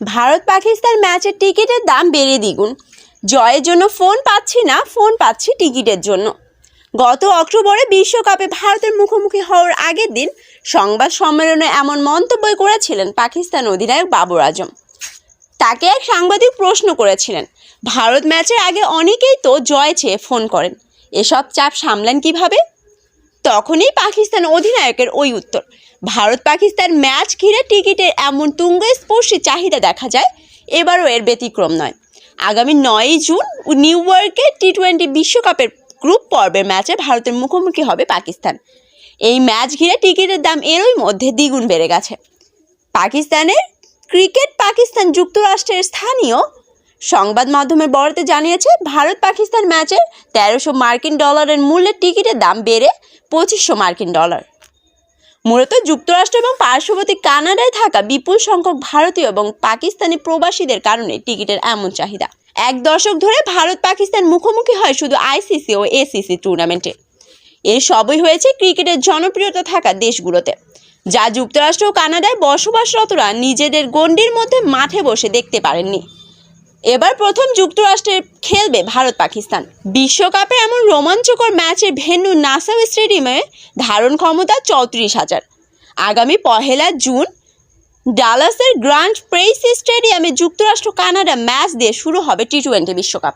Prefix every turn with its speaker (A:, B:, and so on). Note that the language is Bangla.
A: ভারত পাকিস্তান ম্যাচের টিকিটের দাম বেড়ে দ্বিগুণ। জয়ের জন্য ফোন পাচ্ছি না, ফোন পাচ্ছি টিকিটের জন্য। গত অক্টোবরে বিশ্বকাপে ভারতের মুখোমুখি হওয়ার আগের দিন সংবাদ সম্মেলনে এমন মন্তব্য করেছিলেন পাকিস্তান অধিনায়ক বাবর আজম। তাকে এক সাংবাদিক প্রশ্ন করেছিলেন, ভারত ম্যাচের আগে অনেকেই তো জয় চেয়ে ফোন করেন, এসব চাপ সামলান কীভাবে? তখনই পাকিস্তান অধিনায়কের ওই উত্তর। ভারত পাকিস্তান ম্যাচ ঘিরে টিকিটের এমন তুঙ্গস্পর্শী চাহিদা দেখা যায়, এবারও এর ব্যতিক্রম নয়। আগামী নয়ই জুন নিউ ইয়র্কে টি টোয়েন্টি বিশ্বকাপের গ্রুপ পর্বের ম্যাচে ভারতের মুখোমুখি হবে পাকিস্তান। এই ম্যাচ ঘিরে টিকিটের দাম এরই মধ্যে দ্বিগুণ বেড়ে গেছে। পাকিস্তানের ক্রিকেট পাকিস্তান যুক্তরাষ্ট্রের স্থানীয় সংবাদ মাধ্যমের বরাতে জানিয়েছে ভারত পাকিস্তান ম্যাচের তেরোশো মার্কিন ডলারের মূল্যের টিকিটের দাম বেড়ে পঁচিশশো মার্কিন ডলার। মূলত যুক্তরাষ্ট্র এবং পার্শ্ববর্তী কানাডায় থাকা বিপুল সংখ্যক ভারতীয় এবং পাকিস্তানি প্রবাসীদের কারণে টিকিটের এমন চাহিদা। এক দশক ধরে ভারত পাকিস্তান মুখোমুখি হয় শুধু আইসিসি ও এসিসি টুর্নামেন্টে। এর সবই হয়েছে ক্রিকেটের জনপ্রিয়তা থাকা দেশগুলোতে, যা যুক্তরাষ্ট্র ও কানাডায় বসবাসরতরা নিজেদের গণ্ডির মধ্যে মাঠে বসে দেখতে পারেননি। এবার প্রথম যুক্তরাষ্ট্রে খেলবে ভারত পাকিস্তান। বিশ্বকাপে এমন রোমাঞ্চকর ম্যাচের ভেন্যু নাসাউ স্টেডিয়ামে ধারণ ক্ষমতা চৌত্রিশ হাজার। আগামী পহেলা জুন ডালাসের গ্র্যান্ড প্রেইস স্টেডিয়ামে যুক্তরাষ্ট্র কানাডা ম্যাচ দিয়ে শুরু হবে টি টোয়েন্টি বিশ্বকাপ।